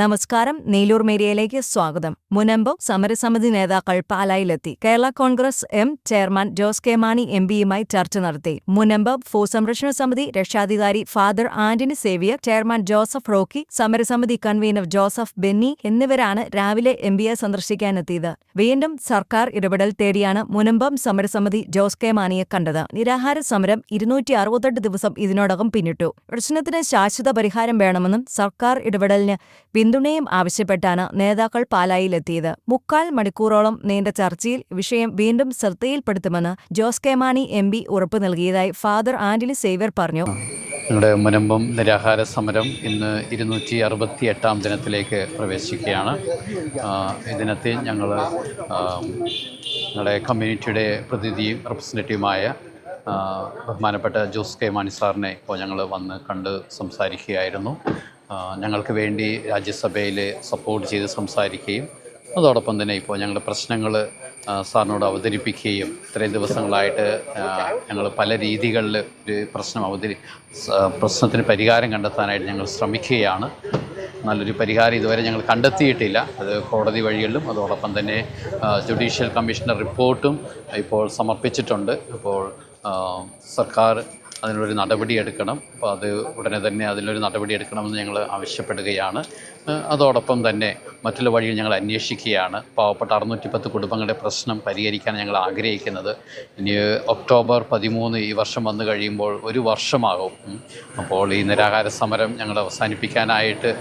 നമസ്കാരം. നെയ്ലൂർ മേരിയയിലേക്ക് സ്വാഗതം. മുനമ്പ് സമരസമിതി നേതാക്കൾ പാലായിലെത്തി. Kerala Congress M chairman Jose K Mani M പിയുമായി ചർച്ച നടത്തി. മുനമ്പ് ഭൂസംരക്ഷണ സമിതി രക്ഷാധികാരി father Antony Xavier chairman Joseph Rocky സമരസമിതി കൺവീനർ ജോസഫ് ബെന്നി എന്നിവരാണ് രാവിലെ എം പിയെ സന്ദർശിക്കാനെത്തിയത്. വീണ്ടും സർക്കാർ ഇടപെടൽ തേടിയാണ് മുനമ്പം സമരസമിതി ജോസ് കെ മാണിയെ കണ്ടത്. നിരാഹാര സമരം ഇരുന്നൂറ്റി അറുപത്തെട്ട് ദിവസം ഇതിനോടകം പിന്നിട്ടു. പ്രശ്നത്തിന് ശാശ്വത പരിഹാരം വേണമെന്നും സർക്കാർ ഇടപെടലിന് പിന്തുണയും ആവശ്യപ്പെട്ടാണ് നേതാക്കൾ പാലായിലെത്തിയത്. മുക്കാൽ മണിക്കൂറോളം നീണ്ട ചർച്ചയിൽ വിഷയം വീണ്ടും ശ്രദ്ധയിൽപ്പെടുത്തുമെന്ന് Jose K Mani M P ഉറപ്പു നൽകിയതായി ഫാദർ ആന്റണി സേവ്യർ പറഞ്ഞു. നമ്മുടെ മുനമ്പം നിരാഹാര സമരം ഇന്ന് ഇരുന്നൂറ്റി അറുപത്തി എട്ടാം ദിനത്തിലേക്ക് പ്രവേശിക്കുകയാണ് ഇതിനകത്ത് ഞങ്ങൾ ഞങ്ങളുടെ കമ്മ്യൂണിറ്റിയുടെ പ്രതിനിധിയും റെപ്രസെന്റേറ്റീവുമായ ബഹുമാനപ്പെട്ട ജോസ് കെ മാണി സാറിനെ ഇപ്പോൾ ഞങ്ങൾ വന്ന് കണ്ട് സംസാരിക്കുകയായിരുന്നു. ഞങ്ങൾക്ക് വേണ്ടി രാജ്യസഭയിൽ സപ്പോർട്ട് ചെയ്ത് സംസാരിക്കുകയും അതോടൊപ്പം തന്നെ ഇപ്പോൾ ഞങ്ങളുടെ പ്രശ്നങ്ങൾ സാറിനോട് അവതരിപ്പിക്കുകയും ഇത്രയും ദിവസങ്ങളായിട്ട് ഞങ്ങൾ പല രീതികളിൽ ഒരു പ്രശ്നം അവതരി പ്രശ്നത്തിന് പരിഹാരം കണ്ടെത്താനായിട്ട് ഞങ്ങൾ ശ്രമിക്കുകയാണ്. നല്ലൊരു പരിഹാരം ഇതുവരെ ഞങ്ങൾ കണ്ടെത്തിയിട്ടില്ല. അത് കോടതി വഴികളിലും അതോടൊപ്പം തന്നെ ജുഡീഷ്യൽ കമ്മീഷന്റെ റിപ്പോർട്ടും ഇപ്പോൾ സമർപ്പിച്ചിട്ടുണ്ട്. അപ്പോൾ സർക്കാർ അതിനൊരു നടപടി എടുക്കണം. അപ്പോൾ അത് ഉടനെ തന്നെ അതിലൊരു നടപടി എടുക്കണമെന്ന് ഞങ്ങൾ ആവശ്യപ്പെടുകയാണ്. അതോടൊപ്പം തന്നെ മറ്റുള്ള വഴിയിൽ ഞങ്ങൾ അന്വേഷിക്കുകയാണ്. പാവപ്പെട്ട അറുന്നൂറ്റി പത്ത് കുടുംബങ്ങളുടെ പ്രശ്നം പരിഹരിക്കാൻ ഞങ്ങൾ ആഗ്രഹിക്കുന്നത്. ഇനി ഒക്ടോബർ പതിമൂന്ന് ഈ വർഷം വന്നു കഴിയുമ്പോൾ ഒരു വർഷമാകും. അപ്പോൾ ഈ നിരാഹാര സമരം ഞങ്ങൾ അവസാനിപ്പിക്കാനായിട്ട്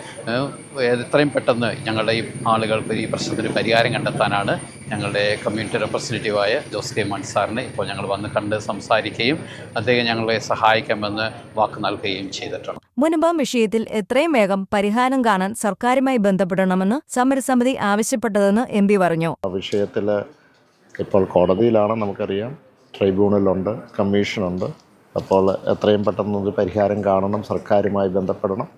എത്രയും പെട്ടെന്ന് ഞങ്ങളുടെ ഈ ആളുകൾക്ക് ഈ പ്രശ്നത്തിന് പരിഹാരം കണ്ടെത്താനാണ് ഞങ്ങളുടെ കമ്മ്യൂണിറ്റി റെപ്രസെന്റേറ്റീവായ ജോസ് കെ മൺസാറിനെ സാറിനെ ഇപ്പോൾ ഞങ്ങൾ വന്ന് കണ്ട് സംസാരിക്കുകയും അദ്ദേഹം ഞങ്ങളെ സഹായിക്കാമെന്ന് വാക്ക് നൽകുകയും ചെയ്തിട്ടുണ്ട്. മുനമ്പം വിഷയത്തിൽ എത്രയും വേഗം പരിഹാരം കാണാൻ സർക്കാരുമായി ബന്ധപ്പെടണമെന്ന് സമരസമിതി ആവശ്യപ്പെട്ടതെന്ന് എം പി പറഞ്ഞു. ആ വിഷയത്തിൽ ഇപ്പോൾ കോടതിയിലാണ് നമുക്കറിയാം. ട്രൈബ്യൂണലുണ്ട് കമ്മീഷനുണ്ട്. അപ്പോൾ എത്രയും പെട്ടെന്ന് ഒരു പരിഹാരം കാണണം സർക്കാരുമായി ബന്ധപ്പെടണം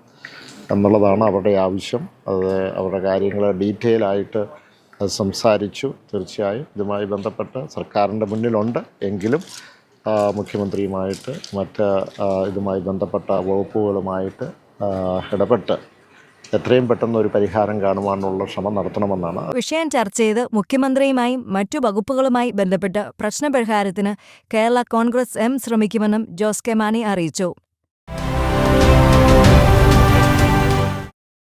എന്നുള്ളതാണ് അവരുടെ ആവശ്യം. അത് അവരുടെ കാര്യങ്ങൾ ഡീറ്റെയിൽ ആയിട്ട് അത് സംസാരിച്ചു. തീർച്ചയായും ഇതുമായി ബന്ധപ്പെട്ട് സർക്കാരിന്റെ മുന്നിലുണ്ട്. എങ്കിലും മുഖ്യമന്ത്രിയുമായിട്ട് മറ്റ് ഇതുമായി ബന്ധപ്പെട്ട വകുപ്പുകളുമായിട്ട് ഇടപെട്ട് എത്രയും പെട്ടെന്ന് ഒരു പരിഹാരം കാണുവാനുള്ള ശ്രമം നടത്തണമെന്നാണ്. വിഷയം ചർച്ച ചെയ്ത് മുഖ്യമന്ത്രിയുമായും മറ്റു വകുപ്പുകളുമായി ബന്ധപ്പെട്ട് പ്രശ്നപരിഹാരത്തിന് കേരള കോൺഗ്രസ് എം ശ്രമിക്കുമെന്നും ജോസ് കെ മാണി അറിയിച്ചു.